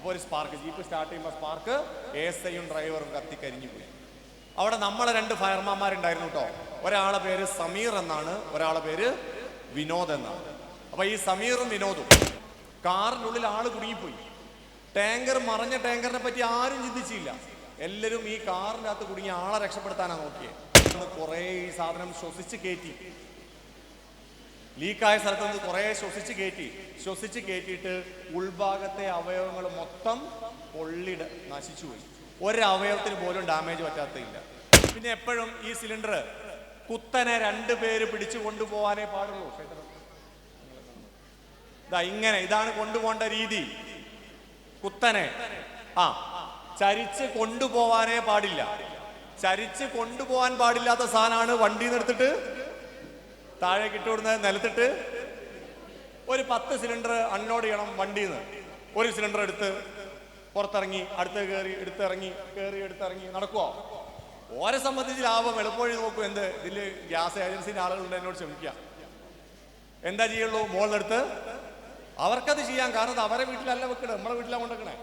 അപ്പോൾ ഒരു spark jeep start ചെയ്യുമ്പോൾ സ്പാർക്ക് എസ് ഐയും ഡ്രൈവറും കത്തിക്കരിഞ്ഞു പോയി. അവിടെ നമ്മളെ രണ്ട് ഫയർമാന്മാരുണ്ടായിരുന്നു കേട്ടോ ഒരാളെ പേര് സമീർ എന്നാണ് ഒരാളെ പേര് വിനോദ് എന്നാണ്. അപ്പൊ ഈ സമീറും വിനോദും കാറിനുള്ളിൽ ആൾ കുടുങ്ങിപ്പോയി. ടാങ്കർ മറഞ്ഞ ടാങ്കറിനെ പറ്റി ആരും ചിന്തിച്ചില്ല. എല്ലാവരും ഈ കാറിനകത്ത് അകത്ത് കുടുങ്ങിയ ആളെ രക്ഷപ്പെടുത്താനാണ് നോക്കിയത് കുറേ ഈ സാധനം ശ്വസിച്ച് കയറ്റി ലീക്കായ സ്ഥലത്ത് നിന്ന് കുറേ ശ്വസിച്ച് കയറ്റി. ശ്വസിച്ച് കയറ്റിയിട്ട് ഉൾഭാഗത്തെ അവയവങ്ങൾ മൊത്തം പൊള്ളിട നശിച്ചുപോയി ഒരവയവത്തിന് പോലും ഡാമേജ് പറ്റാത്തയില്ല പിന്നെ എപ്പോഴും ഈ സിലിണ്ടർ കുത്തനെ രണ്ട് പേര് പിടിച്ചു കൊണ്ടുപോകാനേ പാടുള്ളൂ. ഇതാ ഇങ്ങനെ ഇതാണ് കൊണ്ടുപോകേണ്ട രീതി. കുത്തനെ. ആ ചരിച്ച് കൊണ്ടുപോവാനേ പാടില്ല. ചരിച്ച് കൊണ്ടുപോകാൻ പാടില്ലാത്ത സാധനമാണ് വണ്ടിയിൽ നിന്ന് എടുത്തിട്ട് താഴേക്ക് ഇട്ടുവിടുന്നത് നിലത്തിട്ട് ഒരു പത്ത് സിലിണ്ടർ അൺലോഡ് ചെയ്യണം വണ്ടിയിൽ നിന്ന് ഒരു സിലിണ്ടർ എടുത്ത് പുറത്തിറങ്ങി അടുത്ത് കയറി എടുത്തിറങ്ങി കയറി എടുത്തിറങ്ങി നടക്കുവോ? ഓരെ സംബന്ധിച്ച് ലാഭം എളുപ്പവഴി നോക്കും എന്ത്? ഇതിൽ ഗ്യാസ് ഏജൻസിന്റെ ആളുകളുണ്ട് എന്നോട് ക്ഷമിക്കുക. എന്താ ചെയ്യുള്ളൂ? മോളിലെടുത്ത് അവർക്കത് ചെയ്യാം. കാരണം അത് അവരെ വീട്ടിലല്ല വെക്കണേ നമ്മളെ വീട്ടിലാണ് കൊണ്ടുവെക്കണേ.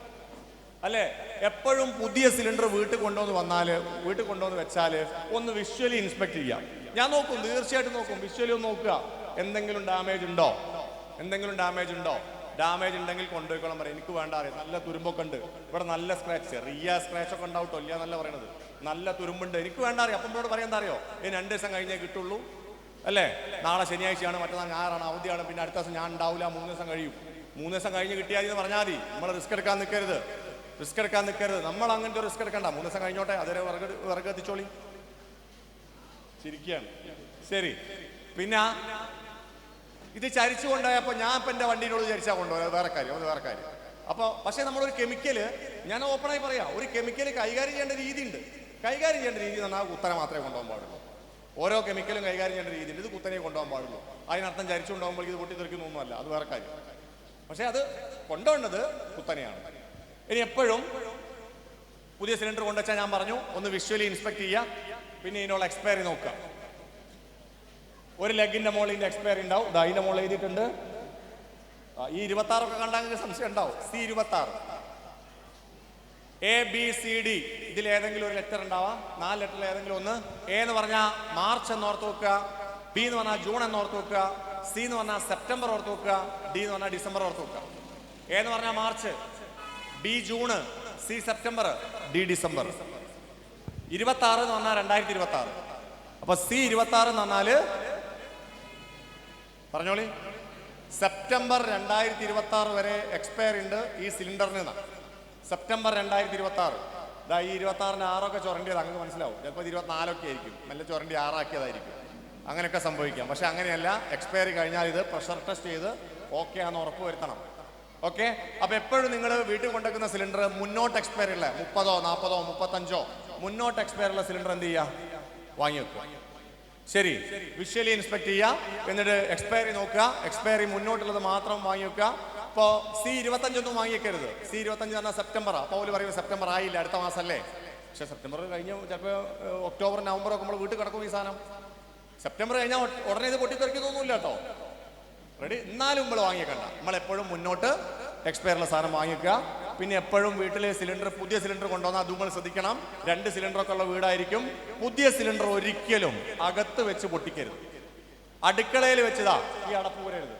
അല്ലേ? എപ്പോഴും പുതിയ സിലിണ്ടർ വീട്ടിൽ കൊണ്ടുവന്ന് വന്നാൽ വീട്ടിൽ കൊണ്ടുവന്ന് വെച്ചാൽ ഒന്ന് വിഷ്വലി ഇൻസ്പെക്ട് ചെയ്യാം. ഞാൻ നോക്കും തീർച്ചയായിട്ടും നോക്കും. വിഷ്വലി ഒന്ന് നോക്കുക. എന്തെങ്കിലും ഡാമേജ് ഉണ്ടോ? എന്തെങ്കിലും ഡാമേജ് ഉണ്ടോ? ഡാമേജ് ഉണ്ടെങ്കിൽ കൊണ്ടുപോയിക്കോളം പറയാം. എനിക്ക് വേണ്ട അറിയാം. നല്ല തുരുമ്പൊക്കെ ഉണ്ട്. ഇവിടെ നല്ല സ്ക്രാച്ച് ചെറിയ സ്ക്രാച്ച് ഒക്കെ ഉണ്ടാവട്ടോ ഇല്ല എന്നല്ല പറയണത്. നല്ല തുരുമ്പുണ്ട്. എനിക്ക് വേണ്ട അറിയാം. അപ്പം ഇവിടെ പറയാൻ അറിയോ? ഇനി രണ്ട് ദിവസം കഴിഞ്ഞേ കിട്ടുള്ളൂ. അല്ലേ? നാളെ ശനിയാഴ്ചയാണ്. മറ്റന്നാൾ ഞായറാണ്. അവധിയാണ്. പിന്നെ അടുത്ത ദിവസം ഞാൻ ഉണ്ടാവില്ല മൂന്ന് ദിവസം കഴിയും. മൂന്ന് ദിവസം കഴിഞ്ഞ് കിട്ടിയാൽ എന്ന് പറഞ്ഞാൽ മതി. നമ്മൾ റിസ്ക് എടുക്കാൻ നിൽക്കരുത് റിസ്ക് എടുക്കാൻ നിൽക്കരുത് നമ്മൾ അങ്ങനത്തെ റിസ്ക് എടുക്കണ്ട. മൂന്ന് ദിവസം കഴിഞ്ഞോട്ടെ അതുവരെ വിറക് വിറക് എത്തിച്ചോളി ചിരിക്കുകയാണ്. ശരി. പിന്നെ ഇത് ചരിച്ചു കൊണ്ടുപോയപ്പോൾ ഞാൻ ഇപ്പം എന്റെ വണ്ടിയിലോട് ചരിച്ചാ കൊണ്ടുപോയത്. വേറെ കാര്യം വേറെ കാര്യം. അപ്പോൾ പക്ഷേ നമ്മളൊരു കെമിക്കൽ ഞാൻ ഓപ്പണായി പറയാം ഒരു കെമിക്കൽ കൈകാര്യം ചെയ്യേണ്ട രീതി ഉണ്ട് കൈകാര്യം ചെയ്യേണ്ട രീതി എന്ന് പറഞ്ഞാൽ കുത്തനെ മാത്രമേ കൊണ്ടുപോകാൻ പാടുള്ളൂ. ഓരോ കെമിക്കലും കൈകാര്യം ചെയ്യേണ്ട രീതിയുണ്ട്. ഇത് കുത്തനെ കൊണ്ടുപോകാൻ പാടുള്ളൂ. അതിനർത്ഥം ചരിച്ചു കൊണ്ടുപോകുമ്പോൾ ഇത് പൊട്ടിത്തെറിക്കുന്നൊന്നുമല്ല അത് വേറെ കാര്യം. പക്ഷേ അത് കൊണ്ടുപോകേണ്ടത് കുത്തനെയാണ്. ഇനി എപ്പോഴും പുതിയ സിലിണ്ടർ കൊണ്ടുവച്ചാൽ ഞാൻ പറഞ്ഞു ഒന്ന് വിഷ്വലി ഇൻസ്പെക്ട് ചെയ്യുക പിന്നെ ഇതിനുള്ള എക്സ്പയറി നോക്കുക ഒരു ലെഗിന്റെ മോളിന്റെ ഇതിന്റെ എക്സ്പയറി ഉണ്ടാവും. ഇതാ മോൾ എഴുതിയിട്ടുണ്ട്. ഈ ഇരുപത്തി ആറൊക്കെ കണ്ടാൽ നിങ്ങൾക്ക് സംശയം ഉണ്ടാവും. സി ഇരുപത്തി ആറ് എ ബി സി ഡി. ഇതിൽ ഏതെങ്കിലും ഒരു ലെറ്റർ ഉണ്ടാവാം. നാല് ലെറ്ററിൽ ഏതെങ്കിലും ഒന്ന്. എ എന്ന് പറഞ്ഞാൽ മാർച്ച് എന്ന് ഓർത്ത് വെക്കുക. ബി എന്ന് പറഞ്ഞാൽ ജൂൺ എന്ന് ഓർത്ത് വെക്കുക. സി എന്ന് പറഞ്ഞാൽ സെപ്റ്റംബർ ഓർത്ത് വെക്കുക. ഡി എന്ന് പറഞ്ഞാൽ ഡിസംബർ ഓർത്ത് വെക്കുക. എ എന്ന് പറഞ്ഞാൽ March. B June. C September. D December. ഇരുപത്തി ആറ് എന്ന് പറഞ്ഞാൽ രണ്ടായിരത്തി ഇരുപത്തി ആറ് അപ്പൊ സി ഇരുപത്തി ആറ് എന്ന് പറഞ്ഞാൽ പറഞ്ഞോളി. സെപ്റ്റംബർ രണ്ടായിരത്തി ഇരുപത്തി ആറ് വരെ എക്സ്പയർ ഉണ്ട് ഈ സിലിണ്ടറിന്. സെപ്റ്റംബർ രണ്ടായിരത്തി ഇരുപത്തി ആറ് ഇതാ ഈ ഇരുപത്തി ആറിന് ആറൊക്കെ ചുരണ്ടിയത് അങ്ങ് മനസ്സിലാവും. ചിലപ്പോൾ ഇരുപത്തിനാലൊക്കെ ആയിരിക്കും. നല്ല ചുരണ്ടി ആറാക്കിയതായിരിക്കും. അങ്ങനെയൊക്കെ സംഭവിക്കാം. പക്ഷെ അങ്ങനെയല്ല എക്സ്പയറി കഴിഞ്ഞാൽ ഇത് പ്രഷർ ടെസ്റ്റ് ചെയ്ത് ഓക്കെ ആണെന്ന് ഉറപ്പ് വരുത്തണം. ഓക്കെ? അപ്പൊ എപ്പോഴും നിങ്ങൾ വീട്ടിൽ കൊണ്ടുവെക്കുന്ന സിലിണ്ടർ മുന്നോട്ട് എക്സ്പയർ ഉള്ള മുപ്പതോ നാൽപ്പതോ മുപ്പത്തഞ്ചോ? മുന്നോട്ട് എക്സ്പയർ ഉള്ള സിലിണ്ടർ എന്ത് ചെയ്യുക വാങ്ങി വെക്കുക. ശരി. വിഷ്വലി ഇൻസ്പെക്ട് ചെയ്യുക എന്നിട്ട് എക്സ്പയറി നോക്കുക. എക്സ്പയറി മുന്നോട്ടുള്ളത് മാത്രം വാങ്ങി വെക്കുക. ഇപ്പോൾ സി ഇരുപത്തഞ്ചൊന്നും വാങ്ങിക്കരുത് സി ഇരുപത്തഞ്ച് പറഞ്ഞാൽ സെപ്റ്റംബറാ. അപ്പോൾ അവർ പറയും സെപ്റ്റംബർ ആയില്ല അടുത്ത മാസം അല്ലേ പക്ഷെ സെപ്റ്റംബർ കഴിഞ്ഞ് ചിലപ്പോൾ ഒക്ടോബർ നവംബർ ഒക്കെ നമ്മൾ വീട്ടിൽ കിടക്കും ഈ സാധനം. സെപ്റ്റംബർ കഴിഞ്ഞാൽ ഉടനെ ഇത് പൊട്ടിത്തെറിക്കുന്നൊന്നുമില്ല കേട്ടോ. റെഡി എന്നാലും നമ്മൾ വാങ്ങിക്കണ്ട നമ്മൾ എപ്പോഴും മുന്നോട്ട് എക്സ്പയറുള്ള സാധനം വാങ്ങിക്കുക പിന്നെ എപ്പോഴും വീട്ടിലെ സിലിണ്ടർ പുതിയ സിലിണ്ടർ കൊണ്ടുവന്നാൽ അതും നമ്മൾ ശ്രദ്ധിക്കണം. രണ്ട് സിലിണ്ടർ ഒക്കെ ഉള്ള വീടായിരിക്കും. പുതിയ സിലിണ്ടർ ഒരിക്കലും അകത്ത് വെച്ച് പൊട്ടിക്കരുത്. അടുക്കളയിൽ വെച്ചതാ ഈ അടപ്പ് പോരരുത്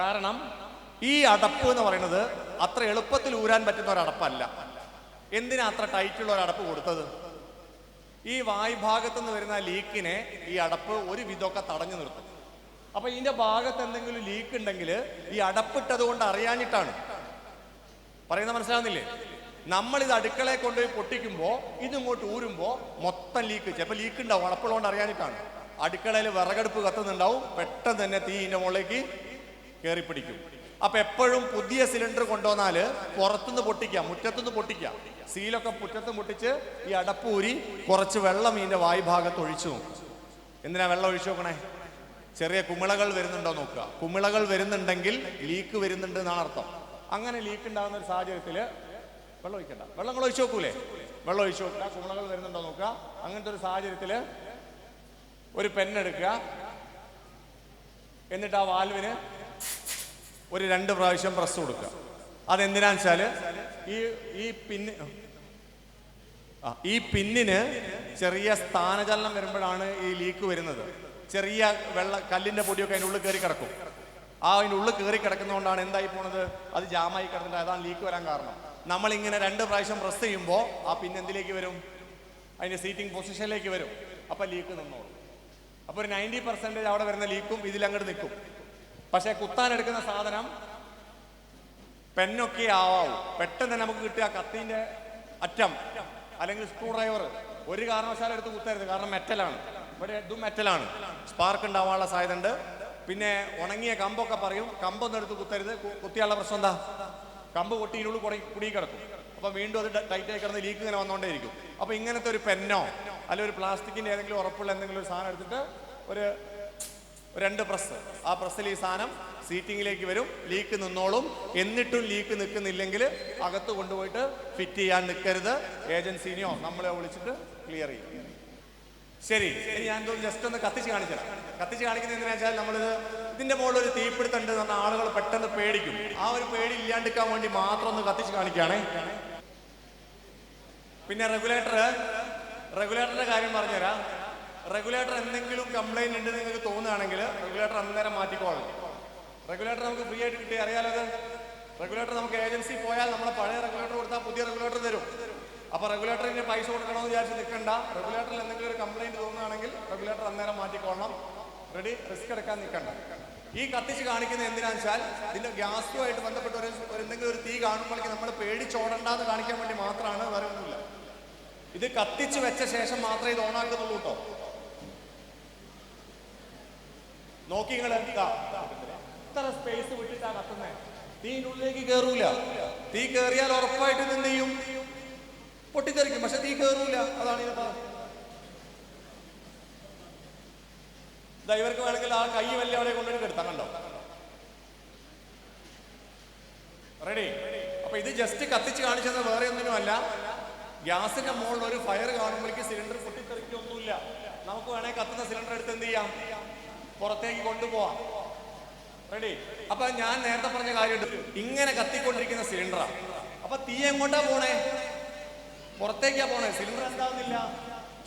കാരണം ഈ അടപ്പ് എന്ന് പറയുന്നത് അത്ര എളുപ്പത്തിൽ ഊരാൻ പറ്റുന്ന ഒരു അടപ്പല്ല. എന്തിനാ അത്ര ടൈറ്റുള്ള ഒരു അടപ്പ് കൊടുത്തത്? ഈ വായ്ഭാഗത്തു നിന്ന് വരുന്ന ലീക്കിനെ ഈ അടപ്പ് ഒരു വിധമൊക്കെ തടഞ്ഞു നിർത്തും. അപ്പൊ ഇതിന്റെ ഭാഗത്ത് എന്തെങ്കിലും ലീക്ക് ഉണ്ടെങ്കിൽ ഈ അടപ്പിട്ടത് കൊണ്ട് അറിയാഞ്ഞിട്ടാണ്. പറയുന്ന മനസ്സിലാവുന്നില്ലേ? നമ്മൾ ഇത് അടുക്കളയെ കൊണ്ടുപോയി പൊട്ടിക്കുമ്പോ ഇത് ഇങ്ങോട്ട് ഊരുമ്പോ മൊത്തം ലീക്ക്. ചിലപ്പോൾ ലീക്ക് ഉണ്ടാവും അടപ്പുള്ളതുകൊണ്ട് അറിയാനിട്ടാണ് അടുക്കളയിൽ വിറകടുപ്പ് കത്തുന്നുണ്ടാവും പെട്ടെന്ന് തന്നെ തീ ഇതിന്റെ മുകളിലേക്ക് കയറി പിടിക്കും അപ്പൊ എപ്പോഴും പുതിയ സിലിണ്ടർ കൊണ്ടുവന്നാൽ പുറത്തുനിന്ന് പൊട്ടിക്കാം മുറ്റത്തുനിന്ന് പൊട്ടിക്കാം സീലൊക്കെ മുറ്റത്ത് മുട്ടിച്ച് ഈ അടപ്പൂരി കുറച്ച് വെള്ളം ഇതിന്റെ വായുഭാഗത്ത് ഒഴിച്ചു. നോക്കും എന്തിനാ വെള്ളം ഒഴിച്ചു നോക്കണേ? ചെറിയ കുമിളകൾ വരുന്നുണ്ടോ നോക്കുക. കുമിളകൾ വരുന്നുണ്ടെങ്കിൽ ലീക്ക് വരുന്നുണ്ട് എന്നാണ് അർത്ഥം. അങ്ങനെ ലീക്ക് ഉണ്ടാകുന്ന ഒരു സാഹചര്യത്തിൽ വെള്ളം ഒഴിക്കണ്ട. വെള്ളം ഒഴിച്ചു നോക്കൂലേ? വെള്ളം ഒഴിച്ചു നോക്കുക. കുമിളകൾ വരുന്നുണ്ടോ നോക്കുക. അങ്ങനത്തെ ഒരു സാഹചര്യത്തിൽ ഒരു പെണ്ണെടുക്കുക എന്നിട്ട് ആ വാൽവിന് ഒരു രണ്ട് പ്രാവശ്യം പ്രസ് കൊടുക്കുക. അതെന്തിനാന്ന് വെച്ചാൽ ഈ ഈ പിന്ന് ഈ പിന്നിന് ചെറിയ സ്ഥാനചലനം വരുമ്പോഴാണ് ഈ ലീക്ക് വരുന്നത്. ചെറിയ വെള്ള കല്ലിന്റെ പൊടിയൊക്കെ അതിന്റെ ഉള്ളിൽ കയറി കിടക്കും. ആ അതിന്റെ ഉള്ളിൽ കയറി കിടക്കുന്നതുകൊണ്ടാണ് എന്തായി പോണത്? അത് ജാമായി കിടന്നിട്ട് അതാണ് ലീക്ക് വരാൻ കാരണം. നമ്മളിങ്ങനെ രണ്ട് പ്രാവശ്യം പ്രസ് ചെയ്യുമ്പോൾ ആ പിൻ എന്തിലേക്ക് വരും? അതിന്റെ സീറ്റിംഗ് പൊസിഷനിലേക്ക് വരും. അപ്പൊ ലീക്ക് നിന്നോളും. അപ്പൊ ഒരു നയന്റി പെർസെന്റേജ് അവിടെ വരുന്ന ലീക്കും ഇതിലങ്ങോട്ട് നിൽക്കും. പക്ഷെ കുത്താൻ എടുക്കുന്ന സാധനം പെന്നൊക്കെ ആവാവും. പെട്ടെന്ന് നമുക്ക് കിട്ടിയ കത്തിന്റെ അറ്റം അല്ലെങ്കിൽ സ്ക്രൂ ഡ്രൈവർ ഒരു കാരണവശാലും എടുത്ത് കുത്തരുത്. കാരണം മെറ്റലാണ്. ഇവിടെ ഇതും മെറ്റലാണ്. സ്പാർക്ക് ഉണ്ടാവാനുള്ള സാധ്യത ഉണ്ട് പിന്നെ ഉണങ്ങിയ കമ്പൊക്കെ പറയും. കമ്പൊന്നും എടുത്ത് കുത്തരുത്. കുത്തിയാലുള്ള പ്രശ്നം എന്താ? കമ്പ് പൊട്ടിയിനുള്ളിൽ കുടി കുടി കിടക്കും അപ്പൊ വീണ്ടും അത് ടൈറ്റ് ആയി കിടന്ന് ലീക്ക് ഇങ്ങനെ വന്നുകൊണ്ടേയിരിക്കും അപ്പൊ ഇങ്ങനത്തെ ഒരു പെന്നോ അല്ലെങ്കിൽ ഒരു പ്ലാസ്റ്റിക്കിന്റെ ഏതെങ്കിലും ഉറപ്പുള്ള എന്തെങ്കിലും ഒരു സാധനം എടുത്തിട്ട് ഒരു രണ്ട് പ്രസ്. ആ പ്രസ്സിൽ ഈ സാധനം സീറ്റിങ്ങിലേക്ക് വരും. ലീക്ക് നിന്നോളും. എന്നിട്ടും ലീക്ക് നിൽക്കുന്നില്ലെങ്കിൽ അകത്ത് കൊണ്ടുപോയിട്ട് ഫിറ്റ് ചെയ്യാൻ നിൽക്കരുത്. ഏജൻസിനെയോ നമ്മളെ വിളിച്ചിട്ട് ക്ലിയർ ചെയ്യും. ശരി. ഇനി ഞാൻ ജസ്റ്റ് ഒന്ന് കത്തിച്ച് കാണിച്ചു കത്തിച്ച് കാണിക്കുന്നത് എന്തിനാ വെച്ചാൽ നമ്മളിത് ഇതിന്റെ മുകളിൽ ഒരു തീപിടുത്തുണ്ട് പറഞ്ഞാൽ ആളുകൾ പെട്ടെന്ന് പേടിക്കും. ആ ഒരു പേടി ഇല്ലാണ്ടിരിക്കാൻ വേണ്ടി മാത്രം ഒന്ന് കത്തിച്ച് കാണിക്കുകയാണേ. പിന്നെ റെഗുലേറ്റർ റെഗുലേറ്ററിന്റെ കാര്യം പറഞ്ഞുതരാം. റെഗുലേറ്റർ എന്തെങ്കിലും കംപ്ലൈന്റ് ഉണ്ട് നിങ്ങൾക്ക് തോന്നുകയാണെങ്കിൽ റെഗുലേറ്റർ അന്നേരം മാറ്റിക്കോളണം റെഗുലേറ്റർ നമുക്ക് ഫ്രീ ആയിട്ട് കിട്ടി. അറിയാലോ അത് റെഗുലേറ്റർ നമുക്ക് ഏജൻസി പോയാൽ നമ്മളെ പഴയ റെഗുലേറ്റർ കൊടുത്താൽ പുതിയ റെഗുലേറ്റർ തരും. അപ്പോൾ റെഗുലേറ്ററിന് പൈസ കൊടുക്കണമെന്ന് വിചാരിച്ച് നിൽക്കണ്ട. റെഗുലേറ്ററിൽ എന്തെങ്കിലും ഒരു കംപ്ലൈന്റ് തോന്നുകയാണെങ്കിൽ റെഗുലേറ്റർ അന്നേരം മാറ്റിക്കോളണം. റെഡി റിസ്ക് എടുക്കാൻ നിൽക്കണ്ട. ഈ കത്തിച്ച് കാണിക്കുന്ന എന്തിനാന്ന് വെച്ചാൽ ഇതിന്റെ ഗ്യാസുമായിട്ട് ബന്ധപ്പെട്ട ഒരു എന്തെങ്കിലും ഒരു തീ കാണുമ്പോഴേക്ക് നമ്മൾ പേടിച്ചോടണ്ടെന്ന് കാണിക്കാൻ വേണ്ടി മാത്രമാണ് വേറെ ഒന്നുമില്ല. ഇത് കത്തിച്ച് വെച്ച ശേഷം മാത്രമേ ഇത് ഓണാക്കുന്നുള്ളൂ കേട്ടോ. നോക്കി നിങ്ങൾ ഇത്ര സ്പേസ് വിട്ടിട്ടാ കത്തുന്നേ. തീന്റെ ഉള്ളിലേക്ക് കയറൂല തീ കയറിയാൽ ഉറപ്പായിട്ട് നിന്ന് ചെയ്യും? പൊട്ടിത്തെറിക്കും. പക്ഷെ തീ കയറൂല അതാണ് ഇത് ഇവർക്ക് വേണമെങ്കിൽ ആ കൈ വല്ല അവിടെ കൊണ്ടുപോയി കെടുത്താൻ കണ്ടോ? റെഡി അപ്പൊ ഇത് ജസ്റ്റ് കത്തിച്ച് കാണിച്ചത് വേറെ ഒന്നിനുമല്ല. ഗ്യാസിന്റെ മുകളിൽ ഒരു ഫയർ കാണുമ്പോഴേക്ക് സിലിണ്ടർ പൊട്ടിത്തെറിക്കൊന്നുമില്ല. നമുക്ക് വേണമെങ്കിൽ കത്തുന്ന സിലിണ്ടർ എടുത്ത് എന്ത് ചെയ്യാം? പുറത്തേക്ക് കൊണ്ടുപോവാം. റെഡി അപ്പൊ ഞാൻ നേരത്തെ പറഞ്ഞ കാര്യമുണ്ട്. ഇങ്ങനെ കത്തിക്കൊണ്ടിരിക്കുന്ന സിലിണ്ടറാ. അപ്പൊ തീ എങ്ങോട്ടാ പോണേ? പുറത്തേക്കാ പോണേ. സിലിണ്ടർ എന്താവുന്നില്ല?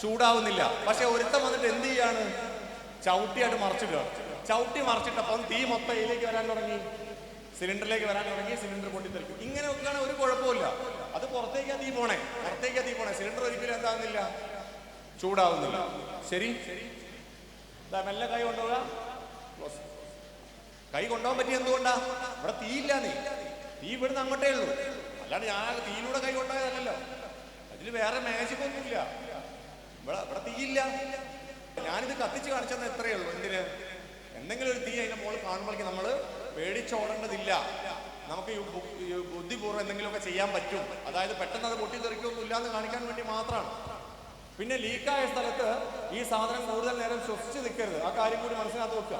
ചൂടാവുന്നില്ല. പക്ഷെ ഒരുത്തം വന്നിട്ട് എന്ത് ചെയ്യാണ്? ചവിട്ടിയായിട്ട് മറച്ചിടുക. ചവിട്ടി മറിച്ചിട്ടപ്പം തീ മൊത്തം ഇതിലേക്ക് വരാൻ തുടങ്ങി. സിലിണ്ടറിലേക്ക് വരാൻ തുടങ്ങി സിലിണ്ടർ പൊട്ടിത്തെറിക്കും. ഇങ്ങനെ ഒക്കെയാണ് ഒരു കുഴപ്പമില്ല അത് പുറത്തേക്കാ തീ പോണേ. പുറത്തേക്കാ തീ പോണേ. സിലിണ്ടർ ഒരിക്കലും എന്താവുന്നില്ല? ചൂടാവുന്നില്ല. ശരി? ദാ മെല്ലെ കൈ കൊണ്ടുപോവുക കൈ കൊണ്ടുപോകാൻ പറ്റിയ എന്തുകൊണ്ടാ? ഇവിടെ തീയില്ല നീ. തീ ഇവിടുന്ന് അങ്ങോട്ടേ ഉള്ളൂ. അല്ലാണ്ട് ഞാൻ തീയിലൂടെ കൈ കൊണ്ടുപോയതല്ലല്ലോ. അതിൽ വേറെ മാജിക് ഒന്നുമില്ല ഇവിടെ ഇവിടെ തീയില്ല. ഞാനിത് കത്തിച്ച് കാണിച്ചെന്ന് എത്രയേ ഉള്ളൂ. എന്തിന്? എന്തെങ്കിലും ഒരു തീ അതിന്റെ മുകളിൽ കാണുമ്പോഴേക്കും നമ്മൾ പേടിച്ചോടേണ്ടതില്ല. നമുക്ക് ബുദ്ധിപൂർവം എന്തെങ്കിലുമൊക്കെ ചെയ്യാൻ പറ്റും. അതായത് പെട്ടെന്ന് അത് പൊട്ടിത്തെറിക്കൊന്നും ഇല്ലാന്ന് കാണിക്കാൻ വേണ്ടി മാത്രമാണ്. പിന്നെ ലീക്കായ സ്ഥലത്ത് ഈ സാധനം കൂടുതൽ നേരം ശ്വസിച്ച് നിൽക്കരുത്. ആ കാര്യം കൂടി മനസ്സിനകത്ത് വെക്കുക.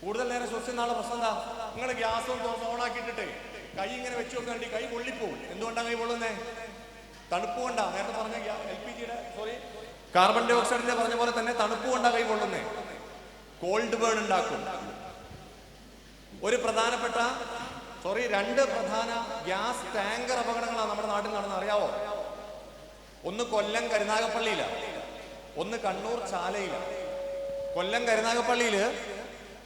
കൂടുതൽ നേരം ശ്വസിച്ചുള്ള പ്രശ്നം എന്താ? നിങ്ങൾ ഗ്യാസ് ഓണാക്കിയിട്ടിട്ട് കൈ ഇങ്ങനെ വെച്ച് നോക്കാണ്ടി കൈ പൊള്ളിപ്പോവും. എന്തുകൊണ്ടാണ് കൈ പൊള്ളുന്നേ? തണുപ്പ് കൊണ്ടാ. നേരത്തെ പറഞ്ഞ എൽ പി ജിയുടെ സോറി കാർബൺ ഡൈ ഓക്സൈഡിന്റെ പറഞ്ഞ പോലെ തന്നെ തണുപ്പ് കൊണ്ടാ കൈ പൊള്ളുന്നേ? കോൾഡ് ബേൺ ഉണ്ടാക്കും. ഒരു പ്രധാനപ്പെട്ട സോറി രണ്ട് പ്രധാന ഗ്യാസ് ടാങ്കർ അപകടങ്ങളാണ് നമ്മുടെ നാട്ടിൽ നടന്നത്. അറിയാവോ? ഒന്ന് കൊല്ലം കരുനാഗപ്പള്ളിയിലാണ് ഒന്ന് കണ്ണൂർ ചാലയിലാണ് കൊല്ലം കരുനാഗപ്പള്ളിയിൽ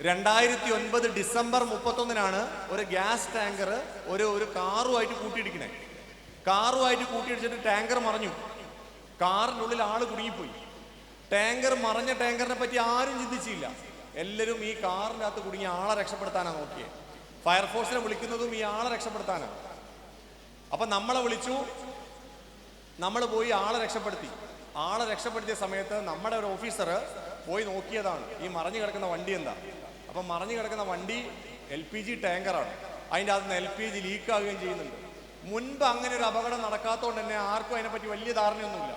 രണ്ടായിരത്തി ഒൻപത് ഡിസംബർ മുപ്പത്തൊന്നിനാണ് ഒരു ഗ്യാസ് ടാങ്കർ ഒരു ഒരു കാറുമായിട്ട് കൂട്ടിയിടിക്കണേ. കാറുമായിട്ട് കൂട്ടിയിടിച്ചിട്ട് ടാങ്കർ മറിഞ്ഞു. കാറിനുള്ളിൽ ആൾ കുടുങ്ങിപ്പോയി. ടാങ്കർ മറിഞ്ഞ ടാങ്കറിനെ പറ്റി ആരും ചിന്തിച്ചില്ല. എല്ലാവരും ഈ കാറിന്റെ അകത്ത് കുടുങ്ങിയ ആളെ രക്ഷപ്പെടുത്താനാണ് നോക്കിയത് ഫയർഫോഴ്സിനെ വിളിക്കുന്നതും ഈ ആളെ രക്ഷപ്പെടുത്താനാണ് അപ്പൊ നമ്മളെ വിളിച്ചു നമ്മൾ പോയി ആളെ രക്ഷപ്പെടുത്തി. ആളെ രക്ഷപ്പെടുത്തിയ സമയത്ത് നമ്മുടെ ഒരു ഓഫീസർ പോയി നോക്കിയതാണ്. ഈ മറിഞ്ഞു കിടക്കുന്ന വണ്ടി എന്താ? അപ്പം മറിഞ്ഞു കിടക്കുന്ന വണ്ടി എൽ പി ജി ടാങ്കറാണ് അതിന്റെ അകത്ത് എൽ പി ജി ലീക്ക് ആവുകയും ചെയ്യുന്നുണ്ട്. മുൻപ് അങ്ങനെ ഒരു അപകടം നടക്കാത്തതുകൊണ്ട് തന്നെ ആർക്കും അതിനെപ്പറ്റി വലിയ ധാരണയൊന്നുമില്ല.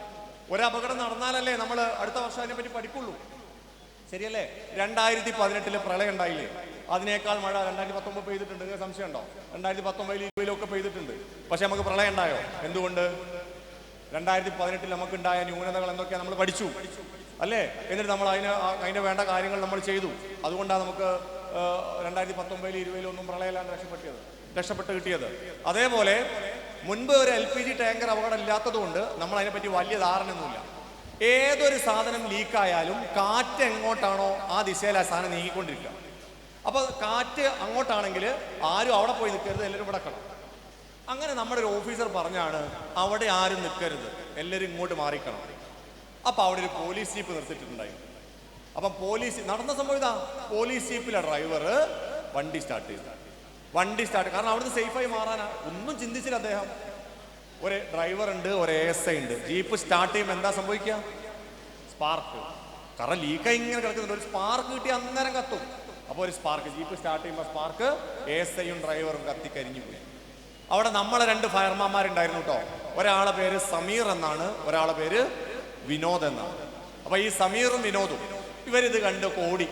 ഒരു അപകടം നടന്നാലല്ലേ നമ്മൾ അടുത്ത വർഷം അതിനെപ്പറ്റി പഠിക്കുള്ളൂ. ശരിയല്ലേ? രണ്ടായിരത്തി പതിനെട്ടിൽ പ്രളയം ഉണ്ടായില്ലേ? അതിനേക്കാൾ മഴ രണ്ടായിരത്തി പത്തൊമ്പത് പെയ്തിട്ടുണ്ട്. സംശയം ഉണ്ടോ രണ്ടായിരത്തി പത്തൊമ്പതിൽ ഇരുപതിലൊക്കെ പെയ്തിട്ടുണ്ട്. പക്ഷെ നമുക്ക് പ്രളയം ഉണ്ടായോ? എന്തുകൊണ്ട്? രണ്ടായിരത്തി പതിനെട്ടിൽ നമുക്കുണ്ടായ ന്യൂനതകൾ എന്തൊക്കെ നമ്മൾ പഠിച്ചു. അല്ലേ? എന്നിട്ട് നമ്മൾ അതിന് അതിന്റെ വേണ്ട കാര്യങ്ങൾ നമ്മൾ ചെയ്തു. അതുകൊണ്ടാണ് നമുക്ക് രണ്ടായിരത്തി പത്തൊമ്പതിൽ ഇരുപതിലും ഒന്നും പ്രളയമില്ലാണ്ട് രക്ഷപ്പെട്ടത് രക്ഷപ്പെട്ട് കിട്ടിയത്. അതേപോലെ മുൻപ് ഒരു എൽ പി ജി ടാങ്കർ അപകടം ഇല്ലാത്തതുകൊണ്ട് നമ്മൾ അതിനെപ്പറ്റി വലിയ ധാരണയൊന്നുമില്ല. ഏതൊരു സാധനം ലീക്കായാലും കാറ്റ് എങ്ങോട്ടാണോ ആ ദിശയിൽ ആ സാധനം നീങ്ങിക്കൊണ്ടിരിക്കുക. അപ്പോൾ കാറ്റ് അങ്ങോട്ടാണെങ്കിൽ ആരും അവിടെ പോയി നിൽക്കരുത് എല്ലാവരും കിടക്കണം അങ്ങനെ നമ്മുടെ ഒരു ഓഫീസർ പറഞ്ഞാണ് അവിടെ ആരും നിൽക്കരുത്. എല്ലാവരും ഇങ്ങോട്ട് മാറിക്കണം. അപ്പോൾ അവിടെ ഒരു പോലീസ് ജീപ്പ് നിർത്തിയിട്ടുണ്ടായി. അപ്പം പോലീസ് നടന്ന സംഭവം ഇതാ. പോലീസ് ജീപ്പിലെ ഡ്രൈവർ വണ്ടി സ്റ്റാർട്ട് ചെയ്തു. വണ്ടി സ്റ്റാർട്ട് കാരണം അവിടുന്ന് സേഫായി മാറാനാ. ഒന്നും ചിന്തിച്ചില്ല അദ്ദേഹം. ഒരു ഡ്രൈവർ ഉണ്ട് ഒരു എസ് ഐ ഉണ്ട്. ജീപ്പ് സ്റ്റാർട്ട് ചെയ്യുമ്പോൾ എന്താ സംഭവിക്കുക? സ്പാർക്ക് കാരണം ലീക്കായി ഇങ്ങനെ കിടക്കുന്നുണ്ട്. ഒരു സ്പാർക്ക് കിട്ടി അന്നേരം കത്തും. അപ്പോൾ ഒരു സ്പാർക്ക് ജീപ്പ് സ്റ്റാർട്ട് ചെയ്യുമ്പോൾ സ്പാർക്ക് എ എസ് ഐയും ഡ്രൈവറും കത്തി കരിഞ്ഞു പോയി. അവിടെ നമ്മളെ രണ്ട് ഫയർമാന്മാരുണ്ടായിരുന്നു കേട്ടോ ഒരാളെ പേര് സമീർ എന്നാണ് ഒരാളെ പേര് വിനോദ് എന്നാണ്. അപ്പൊ ഈ സമീറും വിനോദും ഇവരിത് കണ്ട് ഓടി.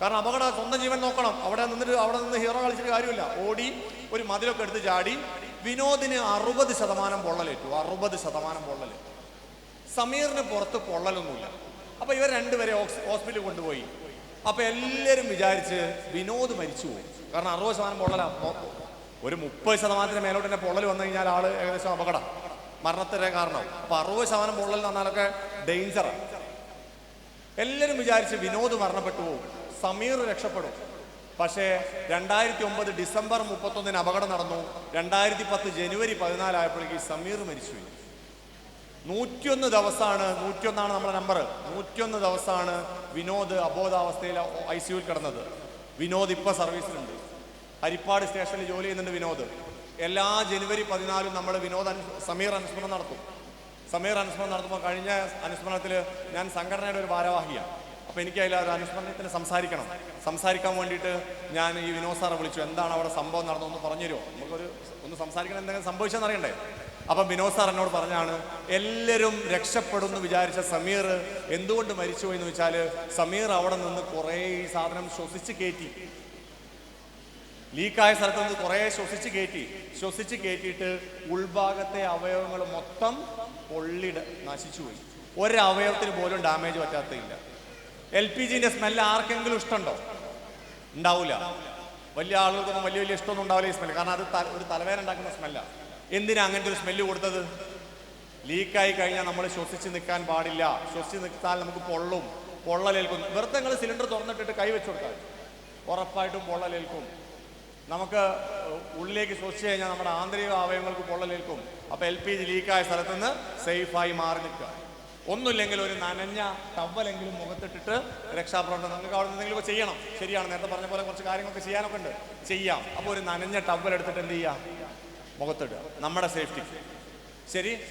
കാരണം അപകട സ്വന്തം ജീവൻ നോക്കണം. അവിടെ നിന്നിട്ട് അവിടെ നിന്ന് ഹീറോ കളിച്ചിട്ട് കാര്യമില്ല. ഓടി ഒരു മതിലൊക്കെ എടുത്ത് ചാടി. വിനോദിന് അറുപത് ശതമാനം പൊള്ളലേറ്റു. അറുപത് ശതമാനം പൊള്ളലേറ്റു. സമീറിന് പുറത്ത് പൊള്ളലൊന്നുമില്ല. അപ്പൊ ഇവർ രണ്ടുപേരെ ഹോസ്പിറ്റലിൽ കൊണ്ടുപോയി. അപ്പൊ എല്ലാവരും വിചാരിച്ച് വിനോദ് മരിച്ചു പോയി കാരണം അറുപത് ശതമാനം പൊള്ളല. ഒരു മുപ്പത് ശതമാനത്തിന് മേലോട്ട് തന്നെ പൊള്ളൽ വന്നു കഴിഞ്ഞാൽ ആൾ ഏകദേശം അപകടം. മരണത്തിന് കാരണം. അപ്പൊ അറുപത് ശതമാനം പൊള്ളൽ വന്നാലൊക്കെ ഡേഞ്ചറാണ് എല്ലാവരും വിചാരിച്ച് വിനോദ് മരണപ്പെട്ടു പോകും സമീർ രക്ഷപ്പെടും. പക്ഷേ രണ്ടായിരത്തി ഒമ്പത് ഡിസംബർ മുപ്പത്തൊന്നിന് അപകടം നടന്നു. രണ്ടായിരത്തി പത്ത് ജനുവരി പതിനാലായപ്പോഴേക്ക് സമീർ മരിച്ചുപോയി. നൂറ്റിയൊന്ന് ദിവസമാണ് നൂറ്റിയൊന്നാണ് നമ്മുടെ നമ്പർ നൂറ്റിയൊന്ന് ദിവസമാണ് വിനോദ് അബോധാവസ്ഥയിൽ ഐ സിയുവിൽ കിടന്നത്. വിനോദ് ഇപ്പൊ സർവീസിലുണ്ട് ഹരിപ്പാട് സ്റ്റേഷനിൽ ജോലി ചെയ്യുന്നുണ്ട് വിനോദ്. എല്ലാ ജനുവരി പതിനാലും നമ്മൾ വിനോദ് സമീർ അനുസ്മരണം നടത്തും. സമീർ അനുസ്മരണം നടത്തുമ്പോൾ കഴിഞ്ഞ അനുസ്മരണത്തിൽ ഞാൻ സംഘടനയുടെ ഒരു ഭാരവാഹിയാണ്. അപ്പോൾ എനിക്ക് അതിൽ ഒരു അനുസ്മരണത്തിന് സംസാരിക്കണം. സംസാരിക്കാൻ വേണ്ടിയിട്ട് ഞാൻ ഈ വിനോദ് സാറെ വിളിച്ചു. എന്താണ് അവിടെ സംഭവം നടന്നതെന്ന് പറഞ്ഞു തരുമോ? നമുക്കൊരു ഒന്ന് സംസാരിക്കണം എന്തെങ്കിലും സംഭവിച്ചെന്ന് അറിയണ്ടേ? അപ്പം വിനോദ് സാർ എന്നോട് പറഞ്ഞാണ് എല്ലാവരും രക്ഷപ്പെടും എന്ന് വിചാരിച്ച സമീർ എന്തുകൊണ്ട് മരിച്ചുപോയി എന്ന് വെച്ചാൽ സമീർ അവിടെ നിന്ന് കുറേ ഈ സാധനം ശ്വസിച്ച് കയറ്റി. ലീക്കായ സ്ഥലത്ത് നിന്ന് കുറേ ശ്വസിച്ച് കയറ്റി. ശ്വസിച്ച് കയറ്റിയിട്ട് ഉൾഭാഗത്തെ അവയവങ്ങൾ മൊത്തം പൊള്ളിട നശിച്ചുപോയി. ഒരവയവത്തിന് പോലും ഡാമേജ് പറ്റാത്തില്ല എൽ പി ജിന്റെ സ്മെല്ല് ആർക്കെങ്കിലും ഇഷ്ടമുണ്ടോ? ഉണ്ടാവില്ല വലിയ ആളുകൾക്കൊന്നും വലിയ വലിയ ഇഷ്ടമൊന്നും ഉണ്ടാവില്ല ഈ സ്മെല്ല്. കാരണം അത് ഒരു തലവേദന ഉണ്ടാക്കുന്ന സ്മെല്ല. എന്തിനാ അങ്ങനത്തെ ഒരു സ്മെല്ല് കൊടുത്തത്? ലീക്കായി കഴിഞ്ഞാൽ നമ്മൾ ശ്വസിച്ച് നിൽക്കാൻ പാടില്ല. ശ്വസിച്ച് നിൽക്കാൻ നമുക്ക് പൊള്ളും. പൊള്ളലേൽക്കും. വെറുതെ നിങ്ങൾ സിലിണ്ടർ തുറന്നിട്ടിട്ട് കൈ വെച്ചു ഉറപ്പായിട്ടും പൊള്ളലേൽക്കും. നമുക്ക് ഉള്ളിലേക്ക് ശ്വസിച്ച് കഴിഞ്ഞാൽ നമ്മുടെ ആന്തരിക അവയവങ്ങൾക്ക് പൊള്ളലേൽക്കും അപ്പോൾ എൽ പി ജി ലീക്കായ സ്ഥലത്ത് നിന്ന് സേഫായി മാറി നിൽക്കുക. ഒന്നുമില്ലെങ്കിൽ ഒരു നനഞ്ഞ ടവലെങ്കിലും മുഖത്തിട്ടിട്ട് രക്ഷാപ്രവർത്തനം നിങ്ങൾക്ക് അവിടെ എന്തെങ്കിലുമൊക്കെ ചെയ്യണം. ശരിയാണ് നേരത്തെ പറഞ്ഞ പോലെ കുറച്ച് കാര്യങ്ങളൊക്കെ ചെയ്യാനൊക്കെ ഉണ്ട്. ചെയ്യാം. അപ്പോൾ ഒരു നനഞ്ഞ ടവ്വൽ എടുത്തിട്ട് എന്ത് ചെയ്യാം മുഖത്തിടുക. നമ്മുടെ സേഫ്റ്റി. ശരി?